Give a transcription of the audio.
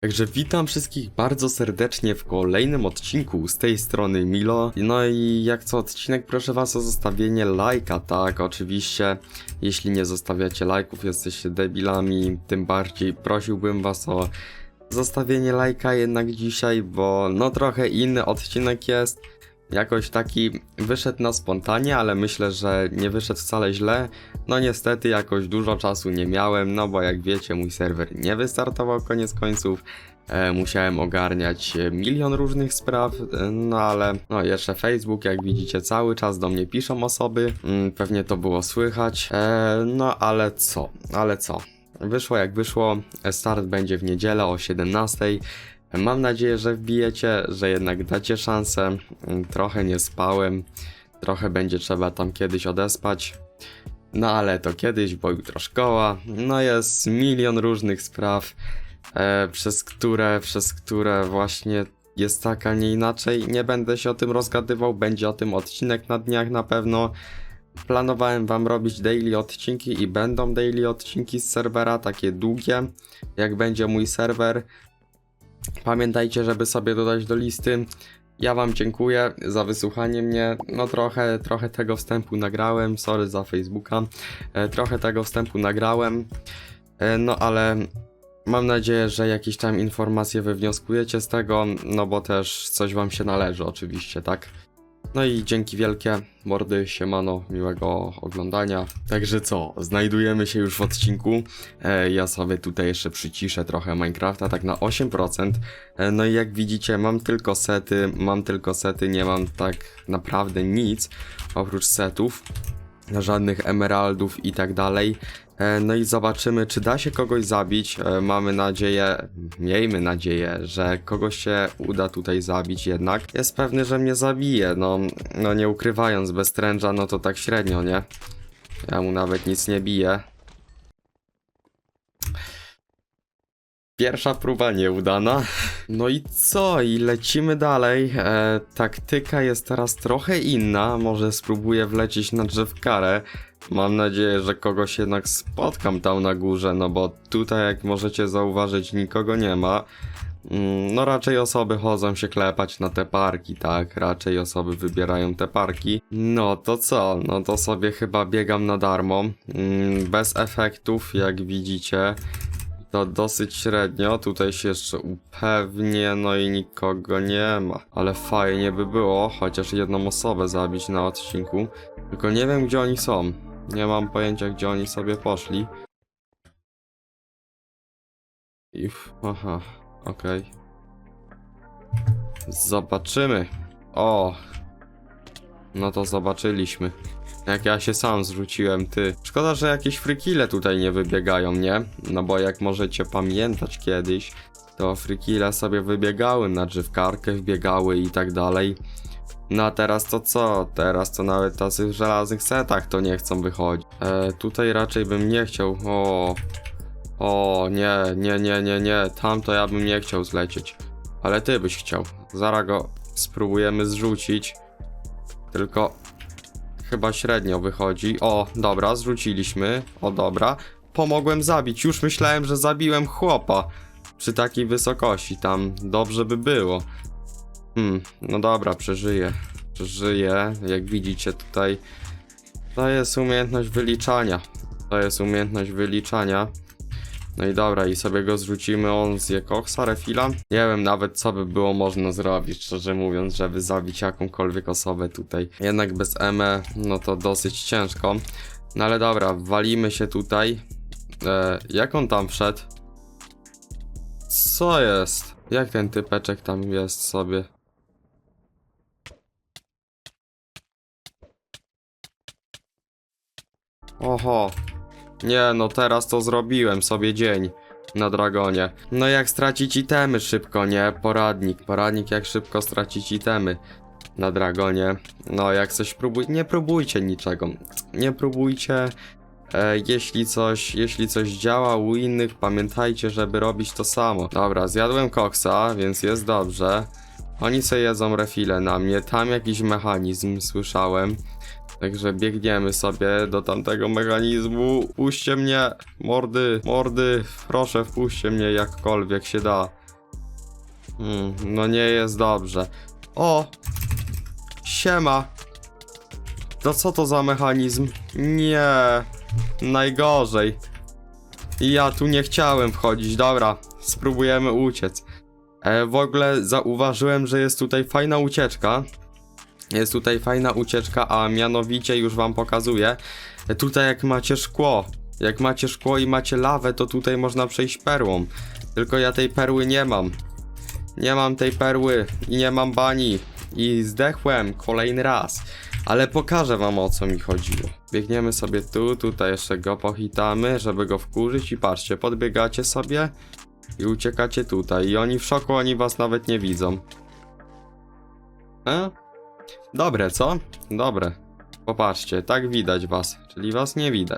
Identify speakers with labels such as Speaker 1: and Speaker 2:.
Speaker 1: Także witam wszystkich bardzo serdecznie w kolejnym odcinku z tej strony Milo. No i jak co odcinek proszę was o zostawienie lajka, tak? Oczywiście, jeśli nie zostawiacie lajków, jesteście debilami, tym bardziej prosiłbym was o zostawienie lajka jednak dzisiaj, bo no trochę inny odcinek jest. Jakoś taki wyszedł na spontanie, ale myślę, że nie wyszedł wcale źle. No niestety jakoś dużo czasu nie miałem, no bo jak wiecie mój serwer nie wystartował koniec końców. E, musiałem ogarniać milion różnych spraw, e, no ale no jeszcze Facebook, jak widzicie, cały czas do mnie piszą osoby, mm, pewnie to było słychać, e, no ale co, ale co. Wyszło jak wyszło, e, start będzie w niedzielę o 17. Mam nadzieję, że wbijecie, że jednak dacie szansę. Mm, Trochę nie spałem, trochę będzie trzeba tam kiedyś odespać. No ale to kiedyś, bo jutro szkoła. No jest milion różnych spraw, e, przez które, przez które właśnie jest tak, a nie inaczej. Nie będę się o tym rozgadywał, będzie o tym odcinek na dniach na pewno. Planowałem wam robić daily odcinki i będą daily odcinki z serwera, takie długie, jak będzie mój serwer. Pamiętajcie, żeby sobie dodać do listy. Ja wam dziękuję za wysłuchanie mnie. No trochę, trochę tego wstępu nagrałem, sorry za Facebooka. E, trochę tego wstępu nagrałem. E, no ale mam nadzieję, że jakieś tam informacje wywnioskujecie z tego, no bo też coś wam się należy oczywiście, tak? No i dzięki wielkie, mordy, siemano, miłego oglądania. Także co, znajdujemy się już w odcinku. E, ja sobie tutaj jeszcze przyciszę trochę Minecrafta, tak na 8%. E, no i jak widzicie, mam tylko sety, mam tylko sety, nie mam tak naprawdę nic oprócz setów. Żadnych emeraldów i tak dalej. E, No i zobaczymy, czy da się kogoś zabić. E, Mamy nadzieję, miejmy nadzieję, że kogoś się uda tutaj zabić jednak. Jest pewny, że mnie zabije, no, no nie ukrywając, bez no to tak średnio, nie? Ja mu nawet nic nie biję. Pierwsza próba nieudana. No i co? I lecimy dalej. E, taktyka jest teraz trochę inna. Może spróbuję wlecieć na drzewkarę. Mam nadzieję, że kogoś jednak spotkam tam na górze, no bo tutaj, jak możecie zauważyć, nikogo nie ma. Mm, No raczej osoby chodzą się klepać na te parki, tak? Raczej osoby wybierają te parki. No to co? No to sobie chyba biegam na darmo. Mm, Bez efektów, jak widzicie. To dosyć średnio, tutaj się jeszcze upewnię, no i nikogo nie ma. Ale fajnie by było chociaż jedną osobę zabić na odcinku. Tylko nie wiem gdzie oni są. Nie mam pojęcia gdzie oni sobie poszli. I... Aha, okej. Zobaczymy. O! No to zobaczyliśmy. Jak ja się sam zrzuciłem, ty. Szkoda, że jakieś frikile tutaj nie wybiegają, nie? No bo jak możecie pamiętać kiedyś, to frikile sobie wybiegały na drzewkarkę, wbiegały i tak dalej. No a teraz to co? Teraz to nawet tacy w żelaznych setach to nie chcą wychodzić. E, tutaj raczej bym nie chciał. O, o, nie, nie, nie, nie, nie. Tam to ja bym nie chciał zlecieć. Ale ty byś chciał. Zaraz go spróbujemy zrzucić. Tylko chyba średnio wychodzi. O, dobra, zrzuciliśmy. O, dobra. Pomogłem zabić. Już myślałem, że zabiłem chłopa. Przy takiej wysokości. Tam dobrze by było. Hmm, no dobra, przeżyję. Przeżyję. Jak widzicie tutaj. To jest umiejętność wyliczania. To jest umiejętność wyliczania. No i dobra, i sobie go zrzucimy, on zje koksa, refila. Nie wiem nawet co by było można zrobić, szczerze mówiąc, żeby zabić jakąkolwiek osobę tutaj. Jednak bez EME, no to dosyć ciężko. No ale dobra, walimy się tutaj. E, jak on tam wszedł? Co jest? Jak ten typeczek tam jest sobie? Oho, nie, no teraz to zrobiłem sobie dzień na dragonie. No jak stracić itemy szybko, nie? Poradnik, poradnik jak szybko stracić itemy na dragonie. No jak coś próbuj, nie próbujcie niczego. Nie próbujcie. E, jeśli coś, jeśli coś działa u innych, pamiętajcie, żeby robić to samo. Dobra, zjadłem koksa, więc jest dobrze. Oni sobie jedzą refile na mnie, tam jakiś mechanizm słyszałem. Także biegniemy sobie do tamtego mechanizmu. Puśćcie mnie, mordy, mordy, proszę wpuśćcie mnie jakkolwiek się da. Hmm, no nie jest dobrze. O! Siema! To co to za mechanizm? Nie! Najgorzej. Ja tu nie chciałem wchodzić, dobra. Spróbujemy uciec. E, w ogóle zauważyłem, że jest tutaj fajna ucieczka. Jest tutaj fajna ucieczka, a mianowicie już wam pokazuję. Tutaj jak macie szkło, jak macie szkło i macie lawę, to tutaj można przejść perłą. Tylko ja tej perły nie mam. Nie mam tej perły i nie mam bani. I zdechłem kolejny raz. Ale pokażę wam o co mi chodziło. Biegniemy sobie tu, tutaj jeszcze go pochitamy, żeby go wkurzyć i patrzcie, podbiegacie sobie i uciekacie tutaj. I oni w szoku, oni was nawet nie widzą. E? Dobre, co? Dobre. Popatrzcie, tak widać was, czyli was nie widać.